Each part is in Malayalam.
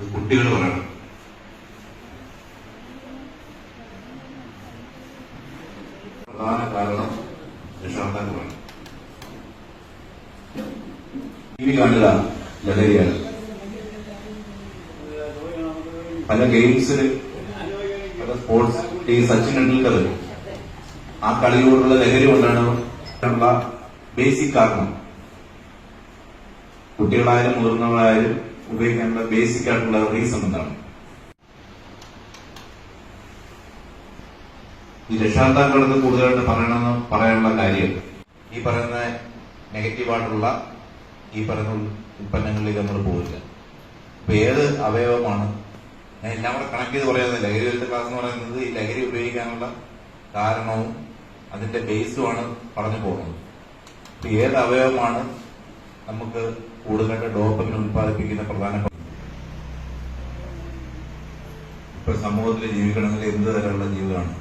കുട്ടികൾ പറയണം. പ്രധാന കാരണം രക്ഷാകർത്താക്കളാണ് ടി വി കാണുക ലഹരിയാണ്. പല ഗെയിംസിൽ പല സ്പോർട്സ് ഈ സച്ചിൻ ടെണ്ടുൽക്കർ ആ കളിയോടുള്ള ലഹരി കൊണ്ടാണ് ബേസിക് കാരണം. കുട്ടികളായാലും മുതിർന്നവരായാലും ഉപയോഗിക്കേണ്ട ബേസിക് ആയിട്ടുള്ള റീസൺ എന്താണ്? ഈ രക്ഷാകർത്താക്കളടുത്ത് കൂടുതലായിട്ട് പറയണമെന്ന് പറയാനുള്ള കാര്യം ഈ പറയുന്ന നെഗറ്റീവായിട്ടുള്ള ഈ പറയുന്ന ഉൽപ്പന്നങ്ങളിൽ നമ്മൾ പോവില്ല. അപ്പൊ ഏത് അവയവമാണ്? ഞാൻ എല്ലാം കൂടെ കണക്ട് ചെയ്ത് പറയുന്നത് ലഹരി വിരുദ്ധ ക്ലാസ് എന്ന് പറയുന്നത് ഈ ലഹരി ഉപയോഗിക്കാനുള്ള കാരണവും അതിന്റെ ബേസുമാണ് പറഞ്ഞു പോകുന്നത്. ഏത് അവയവമാണ് നമുക്ക് കൂടുതലായിട്ട് ഡോപ്പമിന് ഉത്പാദിപ്പിക്കുന്ന പ്രധാന? ഇപ്പൊ സമൂഹത്തിൽ ജീവിക്കണമെങ്കിൽ എന്ത് തരമുള്ള ജീവിതമാണ്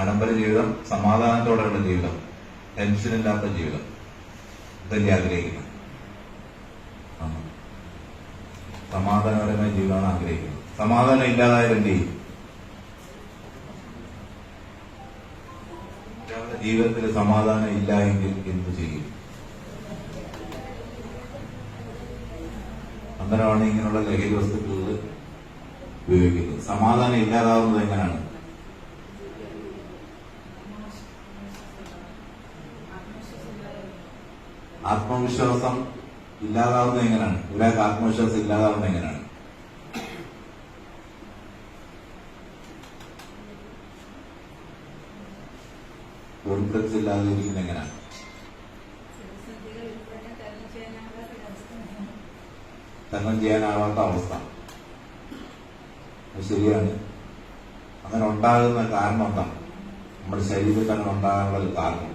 ആഡംബര ജീവിതം സമാധാനത്തോടെയുള്ള ജീവിതം ടെൻഷനില്ലാത്ത ജീവിതം ഇതല്ലേ ആഗ്രഹിക്കുന്നത്. സമാധാനപരമായ ജീവിതമാണ് ആഗ്രഹിക്കുന്നത് സമാധാനം ഇല്ലാതായാലും എന്ത് ചെയ്യും ജീവിതത്തിൽ സമാധാനം ഇല്ല എങ്കിൽ എന്ത് ചെയ്യും? അന്നേരമാണ് ഇങ്ങനെയുള്ള ലഹരി വസ്തുക്കളിൽ ഉപയോഗിക്കുന്നത്. സമാധാനം ഇല്ലാതാവുന്നത് എങ്ങനെയാണ്? ആത്മവിശ്വാസം ഇല്ലാതാവുന്നത് എങ്ങനെയാണ്? ഒരാൾക്ക് ആത്മവിശ്വാസം ഇല്ലാതാവുന്നത് എങ്ങനെയാണ്? കോൺഫിഡൻസ് ഇല്ലാതെ ഇരിക്കുന്നത് എങ്ങനെയാണ് തരണം ചെയ്യാനാവാത്ത അവസ്ഥ. ശരിയാണ്. അങ്ങനെ ഉണ്ടാകുന്ന കാരണം എന്താണ് നമ്മുടെ ശരീരത്തിൽ തന്നെ ഉണ്ടാകാനുള്ള ഒരു കാരണം.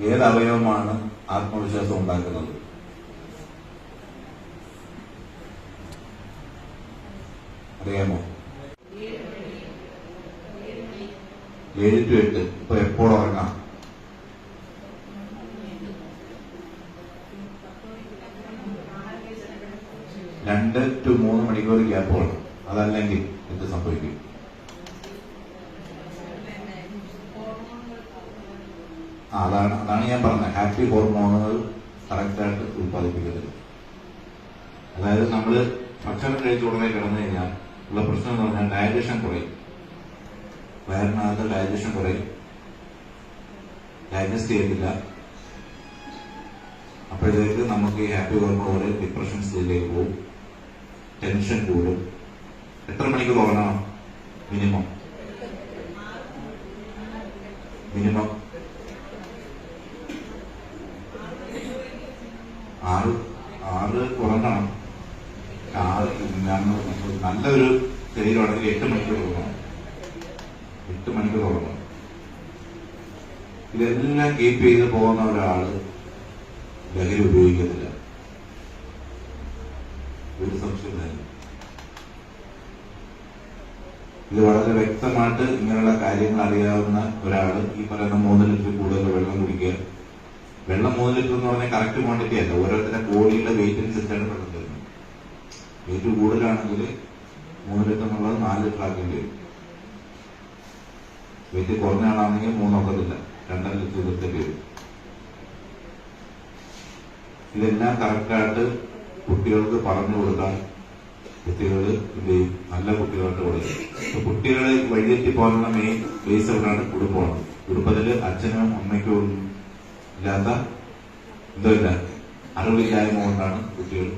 ഏത് അവയവമാണ് ആത്മവിശ്വാസം ഉണ്ടാക്കുന്നത്? അറിയാമോ? ഏഴ് ടു എട്ട് ഇപ്പൊ എപ്പോൾ ഉറങ്ങാം? രണ്ട് ടു മൂന്ന് മണിക്കൂർ ഗ്യാപ്പ് വേണം അതല്ലെങ്കിൽ എന്ത് സംഭവിക്കും? അതാണ് അതാണ് ഞാൻ പറഞ്ഞത്. ഹാപ്പി ഹോർമോണുകൾ കറക്റ്റായിട്ട് ഉൽപ്പാദിപ്പിക്കരുത്. അതായത് നമ്മൾ ഭക്ഷണം കഴിച്ച ഉടനെ കിടന്നു കഴിഞ്ഞാൽ ഉള്ള പ്രശ്നം എന്ന് പറഞ്ഞാൽ ഡയജഷൻ കുറയും. വയറിനകത്ത് ഡയജഷൻ കുറയും ഡൈജസ്റ്റ് ചെയ്യത്തില്ല. അപ്പോഴത്തേക്ക് നമുക്ക് ഈ ഹാപ്പി ഹോർമോൺ ഡിപ്രഷൻ സ്റ്റേജിലേക്ക് പോകും. ടെൻഷൻ കൂടും. എത്ര മണിക്കൂർ ഉറങ്ങണം മിനിമം മിനിമം ആറ് ആറ് ഉറങ്ങണം ആറ് നല്ലൊരു ശരീരമാണെങ്കിൽ എട്ട് മണിക്കൂർ ഉറങ്ങണം എട്ട് മണിക്ക് തുടങ്ങും. ഇതെല്ലാം കീപ്പ് ചെയ്ത് പോകുന്ന ഒരാൾ ലഹരി ഉപയോഗിക്കുന്നില്ല. ഒരു സംശയമില്ല ഇത് വളരെ വ്യക്തമായിട്ട് ഇങ്ങനെയുള്ള കാര്യങ്ങൾ അറിയാവുന്ന ഒരാൾ ഈ പറയുന്ന മൂന്ന് ലിറ്റർ കൂടുതൽ വെള്ളം കുടിക്കുക. വെള്ളം മൂന്ന് ലിറ്റർ എന്ന് പറഞ്ഞാൽ കറക്റ്റ് ക്വാണ്ടിറ്റി അല്ല. ഓരോരുത്തരുടെ ബോഡിയുടെ വെയിറ്റ് അനുസരിച്ചാണ് വെള്ളം തരുന്നത്. വെയിറ്റ് കൂടുതലാണെങ്കിൽ മൂന്ന് ലിറ്റർ എന്നുള്ളത് നാല് ലിറ്റർ ആക്കേണ്ടി വരും. വെയിറ്റ് കുറഞ്ഞ ആളാണെങ്കിൽ മൂന്നൊക്കത്തില്ല രണ്ടര ലിറ്റർ നിർത്തേണ്ടി വരും ഇതെല്ലാം കറക്റ്റായിട്ട് കുട്ടികൾക്ക് പറഞ്ഞു കൊടുക്കാൻ കുട്ടികൾ എന്ത് നല്ല കുട്ടികളുടെ അപ്പൊ കുട്ടികളെ വഴിതെറ്റി പോകാനുള്ള മെയിൻ ബേസ് എവിടെയാണ്? കുടുംബമാണ്. കുടുംബത്തിൽ അച്ഛനും അമ്മയ്ക്കും ഇല്ലാത്ത എന്തോ ഇല്ല. അറിവില്ലായ്മ കൊണ്ടാണ് കുട്ടികൾ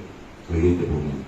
വഴിതെറ്റി പോകുന്നത്.